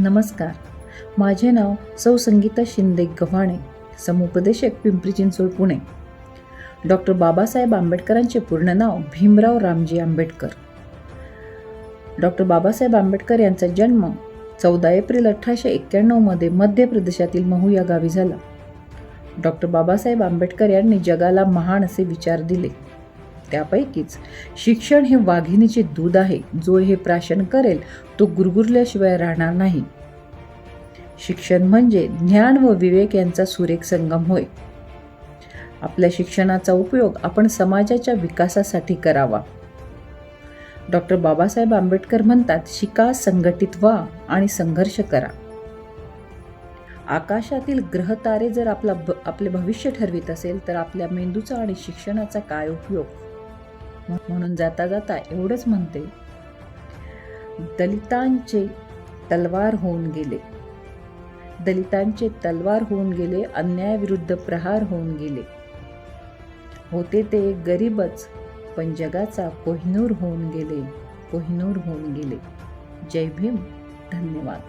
नमस्कार. माझे नाव सौ संगीता शिंदे गव्हाणे समुपदेशक पिंपरी चिंचवड पुणे. डॉक्टर बाबासाहेब आंबेडकरांचे पूर्ण नाव भीमराव रामजी आंबेडकर. डॉक्टर बाबासाहेब आंबेडकर यांचा जन्म चौदा एप्रिल अठराशे एक्क्याण्णवमध्ये मध्य प्रदेशातील महू या गावी झाला. डॉक्टर बाबासाहेब आंबेडकर यांनी जगाला महान असे विचार दिले. त्यापैकीच शिक्षण हे वाघिणीचे दूध आहे जो हे प्राशन करेल तो गुरगुरल्याशिवाय राहणार नाही. शिक्षण म्हणजे ज्ञान व विवेक यांचा सुरेख संगम होय. आपल्या शिक्षणाचा उपयोग आपण समाजाच्या विकासासाठी करावा. डॉक्टर बाबासाहेब आंबेडकर म्हणतात शिका संघटित व्हा आणि संघर्ष करा. आकाशातील ग्रहतारे जर आपला भ आपले भविष्य ठरवित असेल तर आपल्या मेंदूचा आणि शिक्षणाचा काय उपयोग? म्हणून जाता जाता एवढंच म्हणते. दलितांचे तलवार होऊन गेले. दलितांचे तलवार होऊन गेले अन्यायाविरुद्ध प्रहार होऊन गेले. होते ते गरीबच पण जगाचा कोहिनूर होऊन गेले कोहिनूर होऊन गेले. जय भीम. धन्यवाद.